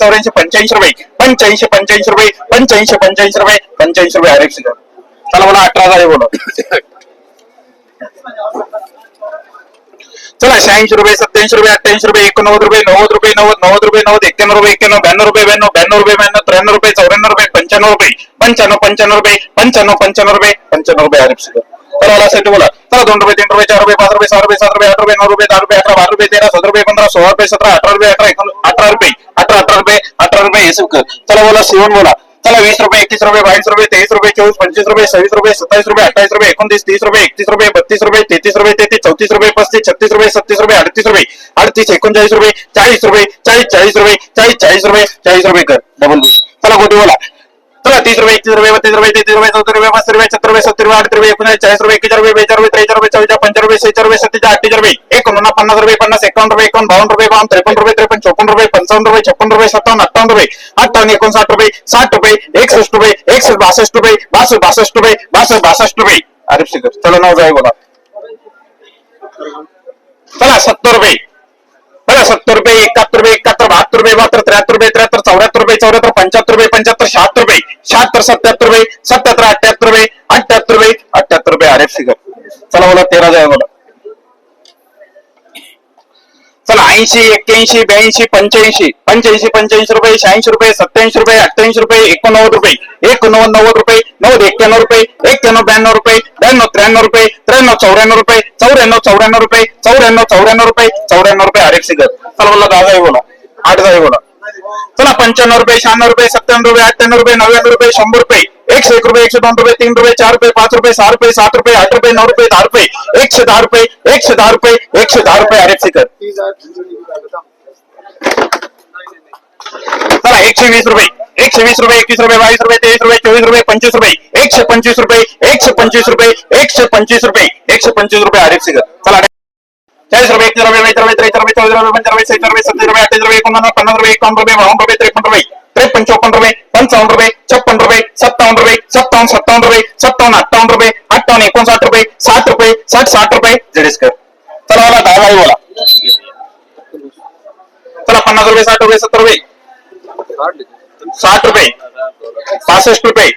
चौऱ्याऐंशी पंच्याऐंशी रुपये पंच्याऐंशी पंच्याऐंशी रुपये पंच्याऐंशी पंच्याऐंशी रुपये पंच्याऐंशी रुपये हरेक सिगर चला मला अठरा हजार बोला. चला शहाऐंशी रुपये सत्याऐंशी रुपये अठ्ठ्याऐंशी रुपये एकोणनव्वद रुपये नव्वद रुपये नव्वद नव्वद रुपये नव्वद एक्क्याण्णव रुपये एक्क्याण्णव ब्याण्णव रुपये ब्याण्णव ब्याण्णव रुपये ब्याण्णव त्र्याण्णव रुपये चौऱ्याण्णव रुपये पंच्याण्णव रुपये पंच्याण्णव पंच्याण्णव रुपये पंच्याण्णव पंच्याण्णव रुपये पंच्याण्णव रुपये हरेक सिगर मला साठी बोला. चला दोन रुपये तीन रुपये चार रुपये पाच रुपये सहा रुपये सात रुपये आठ रुपये नऊ रुपये दहा रुपये अकरा बारा रुपये तेरा सतरा रुपये पंधरा सोळा रुपये सतरा अठरा रुपये अठरा अठरा रुपये अठरा अठरा रुपये. कर चला बोला शिवण बोला. चला वीस रुपये एकतीस रुपये बावीस रुपये तेवीस रुपये चोवीस पंचवीस रुपये सव्वीस रुपये सत्तावीस रुपये अठ्ठावीस रुपये एकोणतीस तीस रुपये एकतीस रुपये बत्तीस रुपये तेहतीस रुपये तेहतीस चौतीस रुपये पस्तीस छत्तीस रुपये सत्तीस रुपये अडतीस रुपये अडतीस एकोणचाळीस रुपये चाळीस रुपये चाळीस चाळीस रुपये चाळीस चाळीस रुपये चाळीस रुपये कर. डबल चला गोटी बोला. चला तीस रुपये एकतीस रुपये बत्तीस रुपये तीस रुपये चौतीस रुपये पस्तीस रुपये सत्तर रुपये सत्तर रुपये आठ रुपये एकोणीस चाळीस रुपये एकचार रुपये बेचार रुपये त्रेचार रुपये चौदा पंचार रुपये शेचार रुपये सत्तेचार अठ्ठेचार रुपये एकोणपन्नास पन्नास रुपये पन्नास एकावन्न रुपये एकावन्न बावन्न रुपये बावन्न त्रेपन्न रुपये त्रेपन्न चौपन्न रुपये पंचावन्न रुपये छप्पन रुपये सत्तावन्न अठ्ठावन्न रुपये अठ्ठावन्न एकोणसाठ रुपये साठ रुपये एकसष्ट रुपये एकसष्ट बासष्ट रुपये बासष्ट बासष्ट रुपये बासष्ट बासष्ट रुपये. अरे शिखर चला नाव जाय बोला. चला सत्तर रुपये. चला सत्तर रुपये एकाहत्तर रुपये एकाहत्तर बहात्तर रुपये बहात्तर त्र्याहत्तर रुपये त्र्याहत्तर चौऱ्याहत्तर रुपये चौऱ्याहत्तर पंच्याहत्तर रुपये पंच्याहत्तर शहात्तर रुपये शहात्तर सत्याहत्तर रुपये सत्याहत्तर अठ्याहत्तर रुपये अठ्याहत्तर रुपये अठ्याहत्तर रुपये आर एफ सिगर चला बोला तेरा जाय बोला. चला ऐंशी एक्क्याऐंशी ब्याऐंशी पंच्याऐंशी पंच्याऐंशी पंच्याऐंशी रुपये शहाऐंशी रुपये सत्याऐंशी रुपये अठ्ठ्याऐंशी रुपये एकोणनव्वद रुपये एकोणनव्वद नव्वद रुपये नव्वद एक्क्याण्णव रुपये एक्क्याण्णव ब्याण्णव रुपये ब्याण्णव त्र्याण्णव रुपये त्र्याण्णव चौऱ्याण्णव रुपये चौऱ्याण्णव चौऱ्याण्णव रुपये चौऱ्याण्णव चौऱ्याण्णव रुपये चौऱ्याण्णव रुपये आरेक सिगर चला बोला दहा जाई बोला आठ जाई बोला. चला पंच्याण्णव रुपये शहाण्णव रुपये सत्त्याण्णव रुपये अठ्ठ्याण्णव रुपये नव्याण्णव रुपये शंभर रुपये एकशे एक रुपये एकशे दोन रुपये तीन रुपये चार रुपये पाच रुपये सहा रुपये सात रुपये आठ रुपये नऊ रुपये दहा रुपये एकशे दहा रुपये एकशे दहा रुपये एकशे दहा रुपये आरेक सिगर चला एकशे वीस रुपये एकशे वीस रुपये एकवीस रुपये बावीस रुपये तेवीस रुपये चोवीस रुपये पंचवीस रुपये एकशे पंचवीस रुपये एकशे पंचवीस रुपये एकशे पंचवीस रुपये एकशे पंचवीस रुपये आरेफ सिगर चला चाळीस रुपये एकशे रुपये बेचार रुपये त्रेचार चौदा रुपये पंचार रुपये सेचार रुपये सत्तर रुपये अठ्ठावीस रुपये एकोणपन्नास पन्नास रुपये एकावन्न रुपये बावन्न रुपये त्रेपन्न रुपये त्रेपन्न चौपन्न रुपये पंचावन्न रुपये छप्पन्न रुपये सत्तावन्न रुपये सत्तावन्न सत्तावन्न रुपये सत्तावन्न अठ्ठावन्न रुपये अठ्ठावन्न एकोणसाठ रुपये साठ रुपये साठ साठ रुपये जडेस्कर चला मला दहा बाई बोला. चला पन्नास रुपये साठ रुपये सत्तर रुपये. साठ रुपये पासष्ट रुपये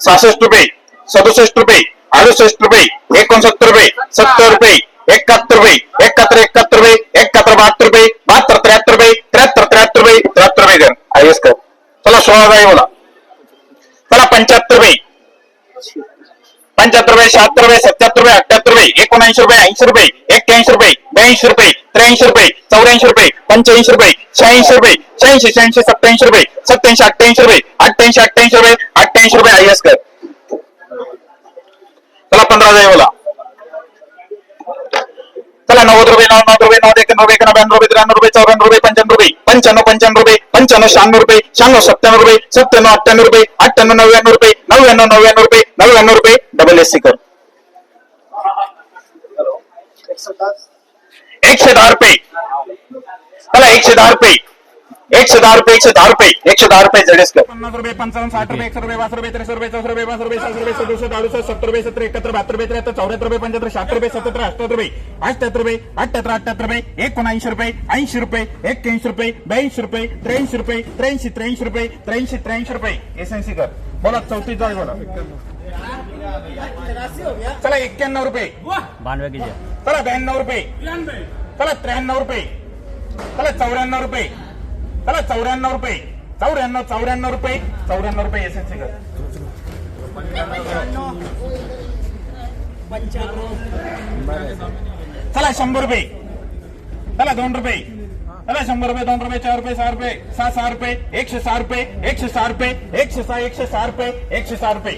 सहासष्ट रुपये सदुसष्ट रुपये अडुसष्ट रुपये एकोणसत्तर रुपये सत्तर रुपये एकाहत्तर रुपये एकाहत्तर एकाहत्तर रुपये एकाहत्तर बहात्तर रुपये बहात्तर त्र्याहत्तर रुपये त्र्याहत्तर त्र्याहत्तर रुपये त्र्याहत्तर रुपये द्या आय एस कर. चला सोळा जाई बोला. चला पंच्याहत्तर रुपये पंच्याहत्तर रुपये शहात्तर रुपये सत्याहत्तर रुपये अठ्याहत्तर रुपये एकोणऐंशी रुपये ऐंशी रुपये एक्क्याऐंशी रुपये ब्याऐंशी रुपये त्र्याऐंशी रुपये चौऱ्याऐंशी रुपये पंच्याऐंशी रुपये शहाऐंशी रुपये शहाऐंशी शहाऐंशी सत्याऐंशी रुपये सत्याऐंशी अठ्ठ्याऐंशी रुपये अठ्ठ्याऐंशी अठ्ठ्याऐंशी रुपये अठ्ठ्याऐंशी रुपये आय कर. चला पंधरा जाई बोला. नव्याण्णव रुपये नव्वद रुपये नव्वद रुपये एकावन्न रुपये त्र्याण्णव रुपये चौऱ्याण्णव रुपये पंच्याण्णव रुपये पंच्याण्णव पंच्याण्णव रुपये पंच्याण्णव शहाण्णव रुपये शहाण्णव सत्त्याण्णव रुपये सत्त्याण्णव अठ्ठ्याण्णव रुपये अठ्ठ्याण्णव नव्याण्णव रुपये नव्याण्णव नव्याण्णव रुपये नव्याण्णव रुपये डबल एस सी कर एकशे दहा रुपये चला एकशे दहा रुपये. एकशे दहा रुपये एकशे दहा रुपये एकशे दहा रुपये जडेस कर पन्नास रुपये पंचावन्न साठ रुपये एकशे रुपये पाच रुपये त्रेसष्ट रुपये चौसष्ट रुपये पाच रुपये सात रुपये सदुसष्ट अडुसष्ट सत्तर रुपये सत्तर एकाहत्तर बहात्तर रुपये त्र्याहत्तर चौऱ्याहत्तर रुपये पंच्याहत्तर शहात्तर रुपये सत्तर अठ्याहत्तर रुपये अठ्याहत्तर रुपये अठ्याहत्तर अठ्याहत्तर रुपये एकोणऐंशी रुपये ऐंशी रुपये एक्क्याऐंशी रुपये ब्याऐंशी रुपये त्र्याऐंशी रुपये त्र्याऐंशी त्र्याऐंशी रुपये त्र्याऐंशी त्र्याऐंशी रुपये. एसएनसी कर. बोला चौतीस जाय बोला. चला एक्क्याण्णव रुपये. चला ब्याण्णव रुपये. चला त्र्याण्णव रुपये. चला चौऱ्याण्णव रुपये. चला चौऱ्याण्णव रुपये. चौऱ्याण्णव चौऱ्याण्णव रुपये. चौऱ्याण्णव रुपये एस एन सी चला शंभर रुपये. चला दोन रुपये. चला शंभर रुपये दोन रुपये चार रुपये सहा रुपये सहा सहा रुपये एकशे सहा रुपये एकशे सहा रुपये एकशे सहा एकशे सहा रुपये एकशे सहा रुपये.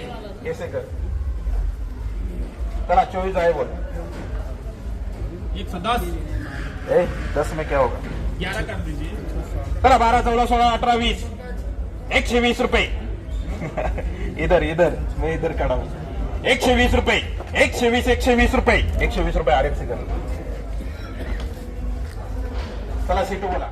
ऐसे कर चला चौबीस आहे बोल. एक सौ दस. ए, दस में क्या होगा? ग्यारह कर दीजिए. चला बारह चौदह सोळा अठरा वीस. एकशे वीस रुपये. इधर इधर. मैं इधर हूँ एकशे वीस रुपये. एकशे वीस एकशे वीस रुपये. एकशे वीस रुपये आर एफ सी कर. चला सीटू बोला.